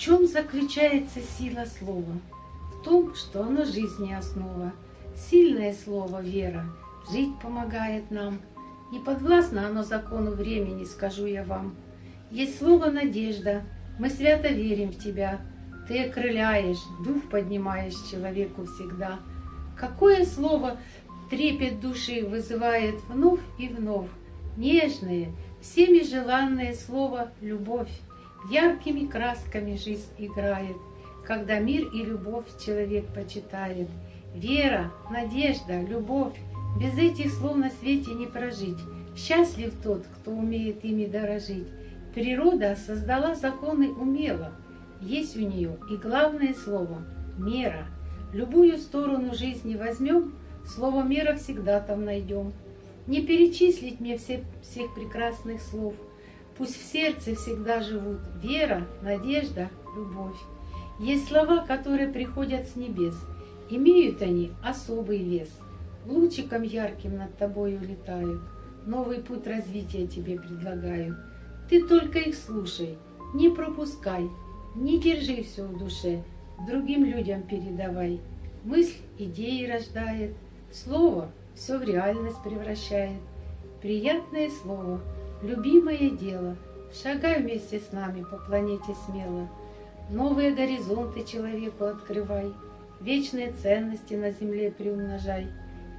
чем заключается сила слова? В том, что оно жизни основа. Сильное слово вера жить помогает нам. Не подвластно оно закону времени, скажу я вам. Есть слово надежда, мы свято верим в тебя. Ты окрыляешь, дух поднимаешь человеку всегда. Какое слово трепет души вызывает вновь и вновь? Нежное, всеми желанное слово «любовь». Яркими красками жизнь играет, Когда мир и любовь человек почитает. Вера, надежда, любовь, Без этих слов на свете не прожить. Счастлив тот, кто умеет ими дорожить. Природа создала законы умело. Есть у нее и главное слово – мера. Любую сторону жизни возьмем, слово мера всегда там найдем. Не перечислить мне все, всех прекрасных слов. Пусть в сердце всегда живут вера, надежда, любовь. Есть слова, которые приходят с небес. Имеют они особый вес. Лучиком ярким над тобою летают. Новый путь развития тебе предлагаю. Ты только их слушай, не пропускай, не держи все в душе, другим людям передавай. Мысль идеи рождает, слово все в реальность превращает. Приятное слово, любимое дело, шагай вместе с нами по планете смело. Новые горизонты человеку открывай, вечные ценности на земле приумножай.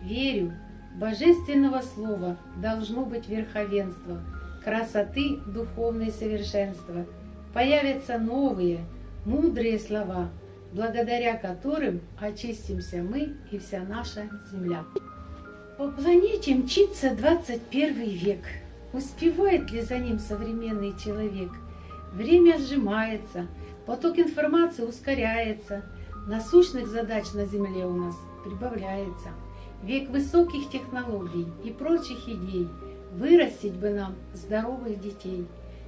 Верю, божественного слова должно быть верховенство – красоты духовной совершенства, появятся новые, мудрые слова, благодаря которым очистимся мы и вся наша земля. По планете мчится 21 век. Успевает ли за ним современный человек? Время сжимается, поток информации ускоряется, насущных задач на Земле у нас прибавляется. Век высоких технологий и прочих идей – Вырастить бы нам здоровых детей.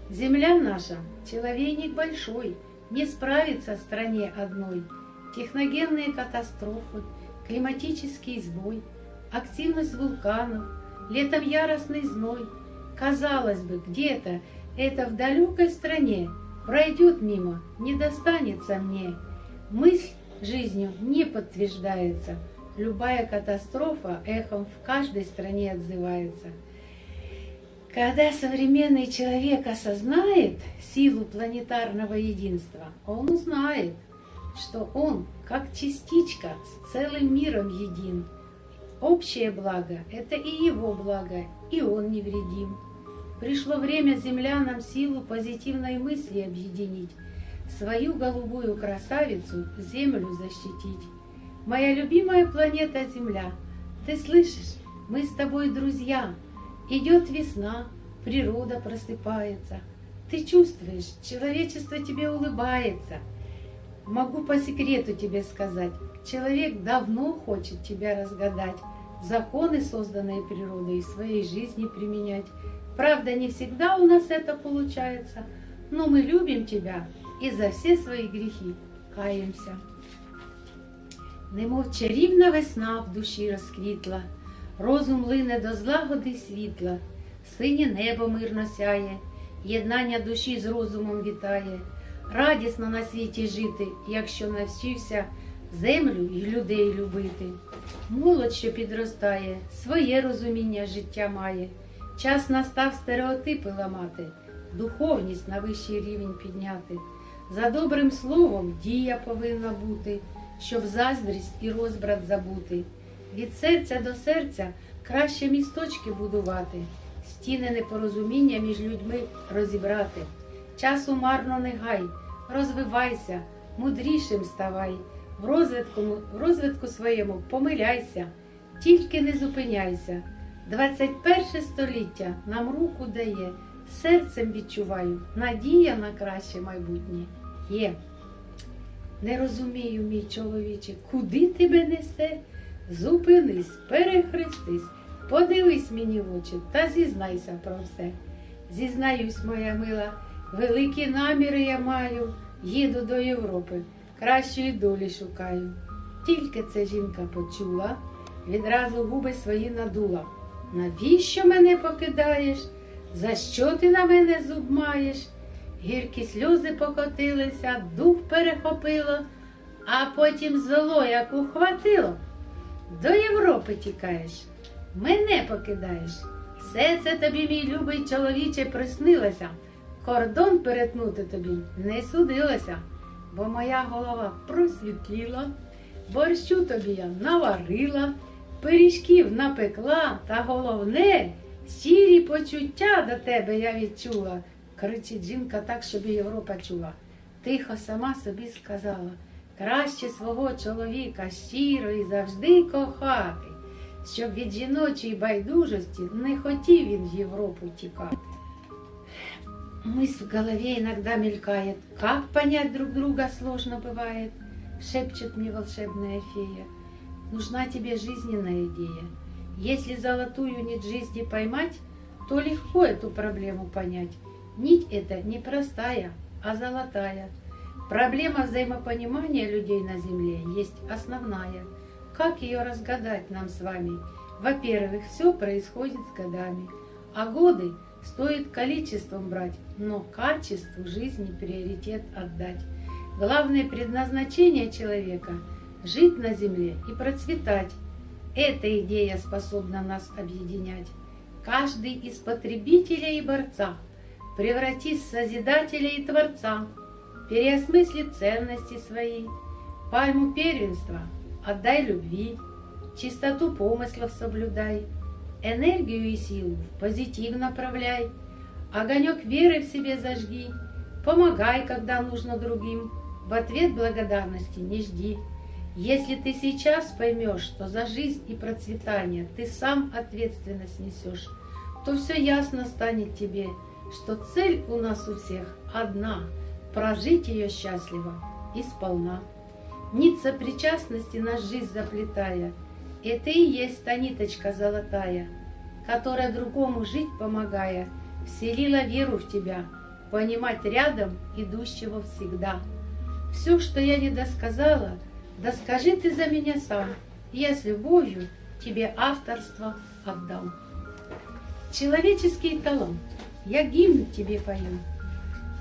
Земля наша, человейник большой, не справится стране одной. Техногенные катастрофы, климатический сбой, активность вулканов, летом яростный зной. Казалось бы, где-то это в далекой стране пройдет мимо, не достанется мне. Мысль жизнью не подтверждается. Любая катастрофа эхом в каждой стране отзывается. Когда современный человек осознает силу планетарного единства, он узнает, что он, как частичка, с целым миром един. Общее благо – это и его благо, и он невредим. Пришло время землянам силу позитивной мысли объединить, свою голубую красавицу землю защитить. Моя любимая планета Земля, ты слышишь, мы с тобой друзья – Идет весна, природа просыпается. Ты чувствуешь, человечество тебе улыбается. Могу по секрету тебе сказать, человек давно хочет тебя разгадать, законы, созданные природой, в своей жизни применять. Правда, не всегда у нас это получается, но мы любим тебя и за все свої гріхи каємося. Немов чарівна весна в душі розквітла, розум лине до злагоди й світла, синє небо мирно сяє, єднання душі з розумом вітає, радісно на світі жити, якщо навчився землю й людей любити. Молодь, що підростає, своє розуміння життя має, час настав стереотипи ламати, духовність на вищий рівень підняти. За добрим словом дія повинна бути, щоб заздрість і розбрат забути від серця до серця краще місточки будувати, стіни непорозуміння між людьми розібрати. Часу марно не гай, розвивайся, мудрішим ставай, в розвитку, в розвитку своєму помиляйся, тільки не зупиняйся. 21 століття нам руку дає, серцем відчуваю, надія на краще майбутнє є. Не розумію, мій чоловіче, куди тебе несе? Зупинись, перехрестись, подивись мені в очі та зізнайся про все. Зізнаюсь, моя мила, великі наміри я маю, їду до Європи, кращої долі шукаю. Тільки це жінка почула, відразу губи свої надула. Навіщо мене покидаєш? За що ти на мене зуб маєш? Гіркі сльози покотилися, дух перехопило, а потім зло як ухватило. До Європи тікаєш, мене покидаєш. Все це тобі, мій любий чоловіче, приснилося. Кордон перетнути тобі не судилося, бо моя голова просвітліла, борщу тобі я наварила, пиріжків напекла, та головне, щирі почуття до тебе я відчула. Кричить жінка так, щоб Європа чула. Тихо сама собі сказала, краще свого чоловіка щиро і завжди кохати, щоб від жіночої байдужості не хотів він в Європу тікати. Мысль в голове иногда мелькает. Как понять друг друга сложно бывает, шепчет мне волшебная фея. Нужна тебе жизненная идея. Если золотую нить жизни поймать, то легко эту проблему понять. Нить эта не простая, а золотая. Проблема взаимопонимания людей на Земле есть основная. Как ее разгадать нам с вами? Во-первых, все происходит с годами, а годы стоит количеством брать, но качеству жизни приоритет отдать. Главное предназначение человека – жить на земле и процветать. Эта идея способна нас объединять. Каждый из потребителя и борца превратись в созидателя и творца, переосмыслит ценности свои, пальму первенства отдай любви, чистоту помыслов соблюдай, энергию и силу в позитив направляй, огонек веры в себе зажги, помогай, когда нужно другим, в ответ благодарности не жди. Если ты сейчас поймешь, что за жизнь и процветание ты сам ответственность несешь, то все ясно станет тебе, что цель у нас у всех одна – прожить ее счастливо и сполна. Нить сопричастности наш жизнь заплетая, это и есть та ниточка золотая, которая другому жить помогая, вселила веру в тебя, понимать рядом идущего всегда. Все, что я не досказала, да скажи ты за меня сам, я с любовью тебе авторство отдам. Человеческий талант, я гимн тебе пою.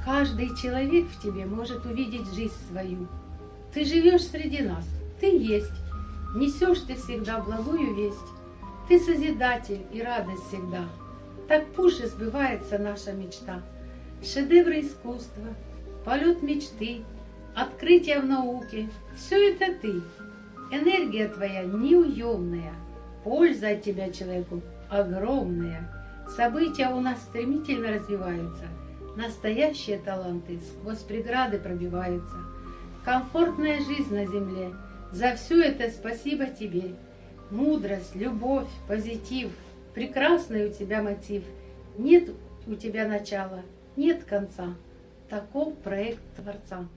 Каждый человек в тебе может увидеть жизнь свою. Ты живешь среди нас, ты есть, несешь ты всегда благую весть. Ты созидатель и радость всегда. Так пусть сбывается наша мечта. Шедевры искусства, полет мечты, открытие в науке – все это ты. Энергия твоя неуемная, польза от тебя человеку огромная. События у нас стремительно развиваются, настоящие таланты сквозь преграды пробиваются. Комфортная жизнь на земле, за все это спасибо тебе. Мудрость, любовь, позитив, прекрасный у тебя мотив. Нет у тебя начала, нет конца. Таков проект Творца.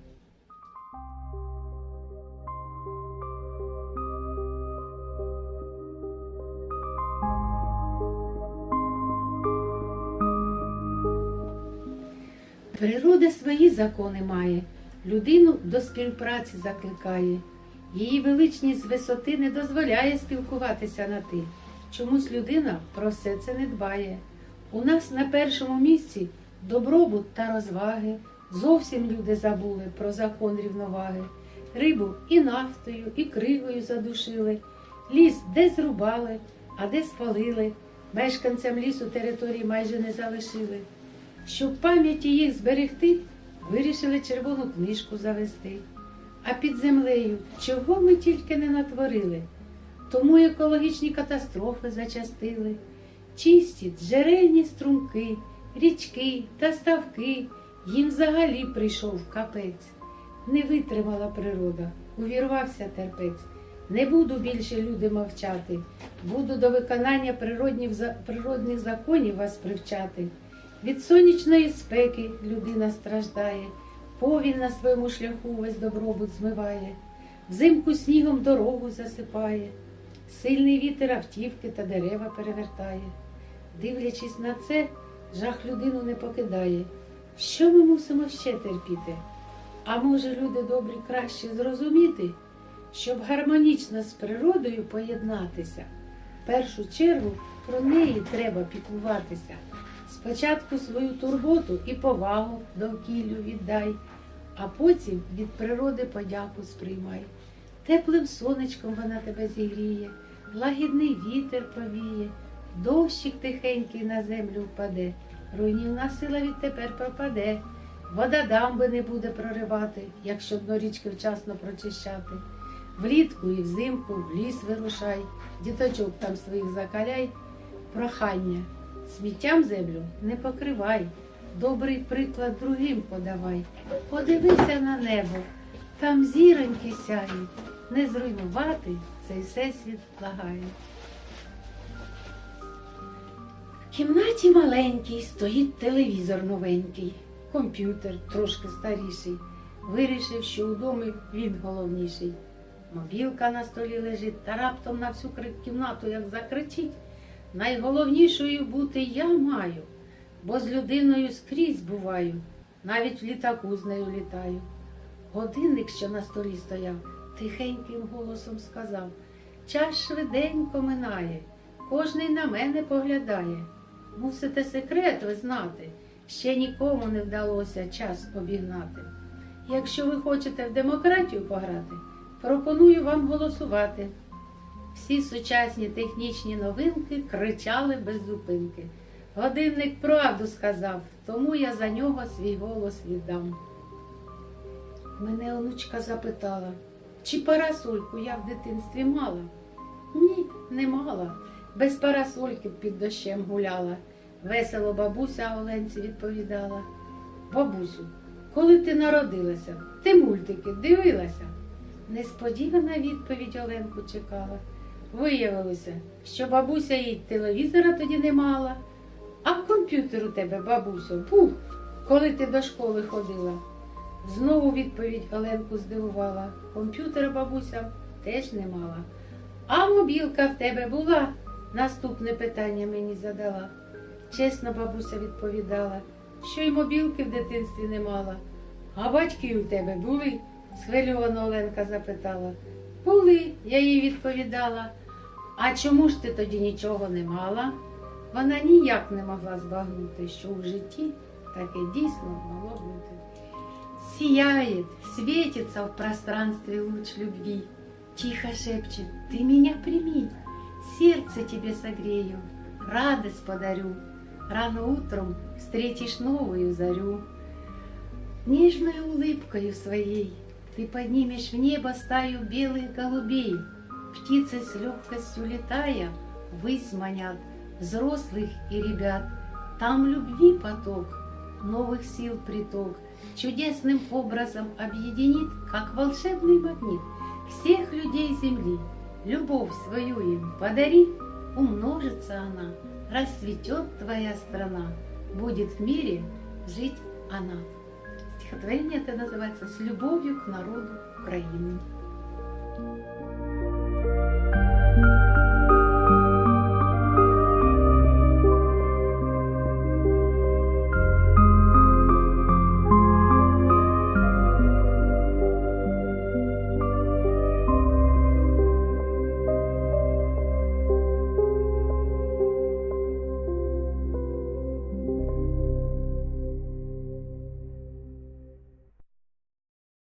Природа свої закони має, людину до співпраці закликає. Її величність з висоти не дозволяє спілкуватися на ти. Чомусь людина про все це не дбає. У нас на першому місці добробут та розваги. Зовсім люди забули про закон рівноваги. Рибу і нафтою, і кривою задушили. Ліс де зрубали, а де спалили. Мешканцям лісу території майже не залишили. Щоб пам'яті їх зберегти, вирішили червону книжку завести. А під землею чого ми тільки не натворили, тому екологічні катастрофи зачастили, чисті джерельні струмки, річки та ставки, їм взагалі прийшов капець. Не витримала природа, увірвався терпець. Не буду більше люди мовчати, буду до виконання природних, законів вас привчати. Від сонячної спеки людина страждає, повінь на своєму шляху весь добробут змиває, взимку снігом дорогу засипає, сильний вітер автівки та дерева перевертає. Дивлячись на це, жах людину не покидає. Що ми мусимо ще терпіти? А може, люди добрі краще зрозуміти, щоб гармонічно з природою поєднатися. В першу чергу про неї треба піклуватися. Спочатку свою турботу і повагу довкіллю віддай, а потім від природи подяку сприймай. Теплим сонечком вона тебе зігріє, лагідний вітер повіє, дощик тихенький на землю впаде, руйнівна сила відтепер пропаде, вода дамби не буде проривати, якщо дно річки вчасно прочищати. Влітку і взимку в ліс вирушай, діточок там своїх закаляй, прохання. Сміттям землю не покривай, добрий приклад другим подавай. Подивися на небо, там зіроньки сяють, не зруйнувати цей всесвіт благає. В кімнаті маленькій стоїть телевізор новенький, комп'ютер трошки старіший. Вирішив, що у домі він головніший. Мобілка на столі лежить та раптом на всю кімнату як закричить. Найголовнішою бути я маю, бо з людиною скрізь буваю, навіть в літаку з нею літаю. Годинник, що на столі стояв, тихеньким голосом сказав Час швиденько минає, кожний на мене поглядає. Мусите секрет ви знати, ще нікому не вдалося час обігнати. Якщо ви хочете в демократію пограти, пропоную вам голосувати. Всі сучасні технічні новинки кричали без зупинки. Годинник правду сказав, тому я за нього свій голос віддам. Мене онучка запитала, чи парасольку я в дитинстві мала? Ні, не мала. Без парасольки під дощем гуляла. Весело бабуся Оленці відповідала. Бабусю, коли ти народилася, ти мультики дивилася? Несподівана відповідь Оленку чекала. Виявилося, що бабуся їй телевізора тоді не мала, а комп'ютер у тебе, бабусю, був, коли ти до школи ходила. Знову відповідь Оленку здивувала. Комп'ютера бабуся теж не мала. А мобілка в тебе була? Наступне питання мені задала. Чесно, бабуся відповідала, що й мобілки в дитинстві не мала. А батьки у тебе були? схвильовано Оленка запитала. Були, я їй відповідала. А чому ж ти тоді нічого не мала? Вона ніяк не могла збагнути, що у житті таке дійсно могло бути. Сияет, светится в пространстве луч любви. Тихо шепчет, ты меня прими, сердце тебе согрею, радость подарю. Рано утром встретишь новую зарю. Нежной улыбкою своей ты поднимешь в небо стаю белых голубей. Птицы с легкостью летая ввысь манят взрослых и ребят. Там любви поток, новых сил приток, чудесным образом объединит, как волшебный магнит, всех людей земли. Любовь свою им подари, умножится она, расцветет твоя страна, будет в мире жить она. Стихотворение это называется «С любовью к народу Украины». thank you